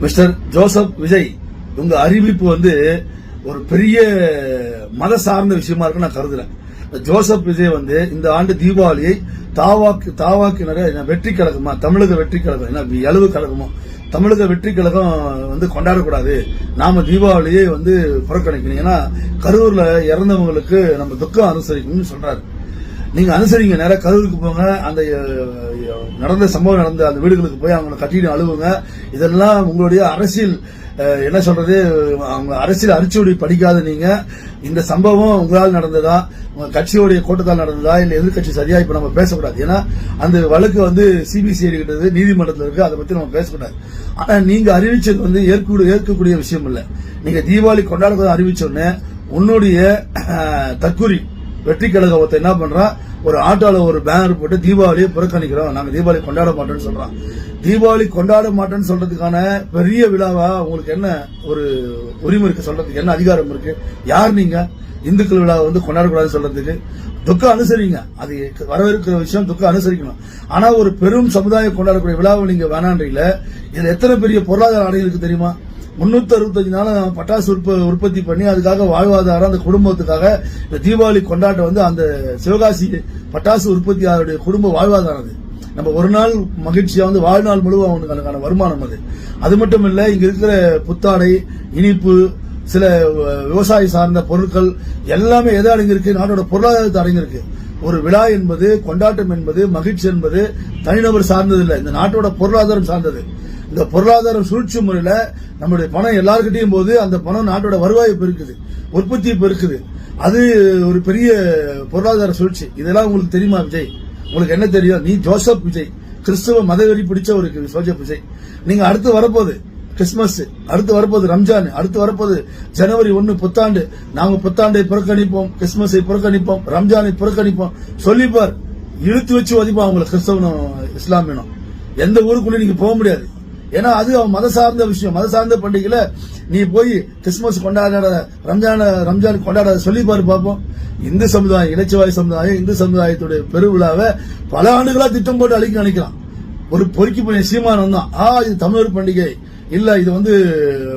Mister Joseph Vijay உங்க அறிவிப்பு வந்து ஒரு பெரிய மத சார்ந்த விஷயமா இருக்கு நான் கருதுறேன். ஜோசப் விஜய் வந்து இந்த ஆண்டு தீபாவளியை தாவாக்கு தாவாக்கினர வெற்றி கழகமா தமிழக வெற்றி கழகம் என்ன எழுவு கழகமோ தமிழக வெற்றி கழகம் வந்து கொண்டாடக்கூடாது. நாம தீபாவளியை வந்து புறக்கணிக்கணும். ஏன்னா கரூர்ல இறந்தவங்களுக்கு நம்ம துக்கம் அனுசரிக்கணும்னு சொல்றாரு. நீங்க அனுசரிங்க நேரம் கரூருக்கு போங்க அந்த நடந்த சம்பவம் நடந்த அந்த வீடுகளுக்கு போய் அவங்களை கட்டிட்டு அழுவுங்க. இதெல்லாம் உங்களுடைய அரசியல் என்ன சொல்றது அவங்க அரசியல் அரிச்சுவடி படிக்காத நீங்க. இந்த சம்பவம் உங்களால் நடந்ததா? உங்க கட்சியுடைய கூட்டத்தால் நடந்ததா? இல்ல எதிர்கட்சி சரியா இப்ப நம்ம பேசக்கூடாது? ஏன்னா அந்த வழக்கு வந்து சிபிசிஐடி கிட்டது நீதிமன்றத்தில் இருக்கு அதை பத்தி நம்ம பேசக்கூடாது. ஆனா நீங்க அறிவிச்சது வந்து ஏற்கக்கூடிய ஏற்கக்கூடிய விஷயம் இல்லை. நீங்க தீபாவளி கொண்டாடுறத அறிவிச்சோடனே உன்னுடைய அஹ், தற்குறி வெற்றி கழகத்தை என்ன பண்றான் ஒரு ஆட்டோல ஒரு பேனர் போட்டு தீபாவளியை புறக்கணிக்கிறோம். நாங்க தீபாவளி கொண்டாட மாட்டோம்னு சொல்றான் தீபாவளி கொண்டாட மாட்டோம்னு சொல்றதுக்கான பெரிய விழாவா உங்களுக்கு என்ன ஒரு உரிமை இருக்கு? சொல்றதுக்கு என்ன அதிகாரம் இருக்கு? யார் நீங்க? இந்துக்கள் விழாவை வந்து கொண்டாடக்கூடாதுன்னு சொல்றதுக்கு துக்கம் அனுசரிங்க. அது வரவிருக்கிற விஷயம் துக்கம் அனுசரிக்கணும். ஆனா ஒரு பெரும் சமுதாயம் கொண்டாடக்கூடிய விழாவை நீங்க வேணான்றீங்கள இதுல எத்தனை பெரிய பொருளாதார அடைகளுக்கு தெரியுமா? முன்னூத்தி அறுபத்தஞ்சு நாள் பட்டாசு உற்ப- உற்பத்தி பண்ணி அதுக்காக வாழ்வாதாரம் அந்த குடும்பத்துக்காக இந்த தீபாவளி கொண்டாட்டம் வந்து அந்த சிவகாசி பட்டாசு உற்பத்தியாளருடைய குடும்ப வாழ்வாதாரம் அது. நம்ம ஒரு நாள் மகிழ்ச்சியா வந்து வாழ்நாள் முழுவதும் அவனுக்கான வருமானம் அது. அது மட்டும் இல்ல இங்க இருக்கிற புத்தாடை இனிப்பு சில விவசாய சார்ந்த பொருட்கள் எல்லாமே எதை அடங்கியிருக்கு நாட்டோட பொருளாதாரத்தை அடங்கியிருக்கு ஒரு விழா என்பது கொண்டாட்டம் என்பது மகிழ்ச்சி என்பது தனிநபர் சார்ந்தது இல்லை இந்த நாட்டோட பொருளாதாரம் சார்ந்தது. இந்த பொருளாதார சூழ்ச்சி முறையில நம்மளுடைய பணம் எல்லாருக்கிட்டையும் போது அந்த பணம் நாட்டோட வருவாய் பெருக்குது உற்பத்தி பெருக்குது. அது ஒரு பெரிய பொருளாதார சூழ்ச்சி. இதெல்லாம் உங்களுக்கு தெரியுமா விஜய்? உங்களுக்கு என்ன தெரியும்? நீ ஜோசப் விஜய் கிறிஸ்தவ மதவெறி பிடிச்ச ஒரு ஜோசப் விஜய். நீங்க அடுத்து வரப்போகுது கிறிஸ்துமஸ் அடுத்து வரப்போகுது ரம்ஜான் அடுத்து வரப்போகுது ஜனவரி ஒன்னு புத்தாண்டு. நாங்க புத்தாண்டை புறக்கணிப்போம் கிறிஸ்துமஸை புறக்கணிப்போம் ரம்ஜானை புறக்கணிப்போம். சொல்லிப்பார். இழுத்து வச்சு வதிப்போம் அவங்களை கிறிஸ்தவனும் இஸ்லாமியனும். எந்த ஊருக்குள்ளே நீங்க போக முடியாது. ஏன்னா அது அவன் மத சார்ந்த விஷயம். மத சார்ந்த பண்டிகையில நீ போய் கிறிஸ்துமஸ் கொண்டாட ரம்ஜான ரம்ஜான் கொண்டாட சொல்லி பாரு பார்ப்போம். இந்து சமுதாயம் இளைச்சவாய் சமுதாயம் இந்து சமுதாயத்துடைய பெருவிழாவை பல ஆண்டுகளா திட்டம் போட்டு அழிக்க நினைக்கிறான். ஒரு பொறுக்கி பண்ணி சீமானம் தான். ஆ இது தமிழர் பண்டிகை. இல்ல இது வந்து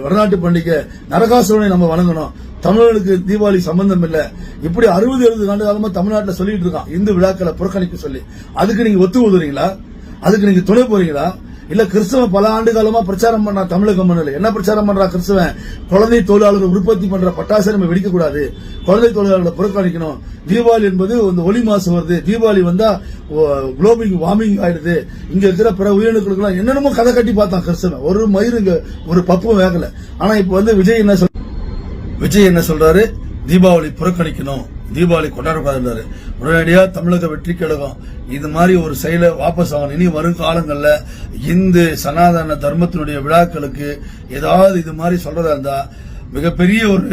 வடநாட்டு பண்டிகை. நரகாசுரனை நம்ம வணங்கணும். தமிழர்களுக்கு தீபாவளி சம்பந்தம் இல்ல. இப்படி அறுபது எழுபது ஆண்டு காலமா தமிழ்நாட்டில் சொல்லிட்டு இருக்கான். இந்து விழாக்களை புறக்கணிக்க சொல்லி. அதுக்கு நீங்க ஒத்து ஊதுறீங்களா அதுக்கு நீங்க துணை போறீங்களா? இல்ல கிறிஸ்தவன் பல ஆண்டு காலமா பிரச்சாரம் பண்ணா தமிழக மண்ணில். என்ன பிரச்சாரம் பண்றா கிறிஸ்தவன்? குழந்தை தொழிலாளர் உற்பத்தி பண்ற பட்டாசு நம்ம வெடிக்க கூடாது குழந்தை தொழிலாளர்களை புறக்கணிக்கணும். தீபாவளி என்பது இந்த ஒளி மாசம் வருது. தீபாவளி வந்தா குளோபிங் வார்மிங் ஆயிடுது. இங்க இருக்கிற பிற உயிரினங்களுக்கு என்னென்னமோ கதை கட்டி பார்த்தான் கிறிஸ்தவன். ஒரு மயிறு இங்க ஒரு பப்பும் வேகல. ஆனா இப்ப வந்து விஜய் என்ன சொல் விஜய் என்ன சொல்றாரு? தீபாவளி புறக்கணிக்கணும். தீபாவளி கொண்டாடப்படாது உடனடியா தமிழக வெற்றி கழகம் இது மாதிரி ஒரு செயலை வாபஸ் ஆகணும். இனி வரும் இந்து சனாதன தர்மத்தினுடைய விழாக்களுக்கு ஏதாவது இது மாதிரி சொல்றதா இருந்தா மிகப்பெரிய ஒரு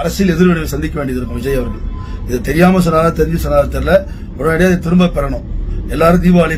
அரசியல் எதிர்வினை சந்திக்க வேண்டியது இருக்கும் விஜய் அவர்கள். இது தெரியாம சொன்னாரா தெரிஞ்சு சொன்னாலும் தெரியல. உடனடியாக திரும்ப பெறணும். எல்லாரும் தீபாவளி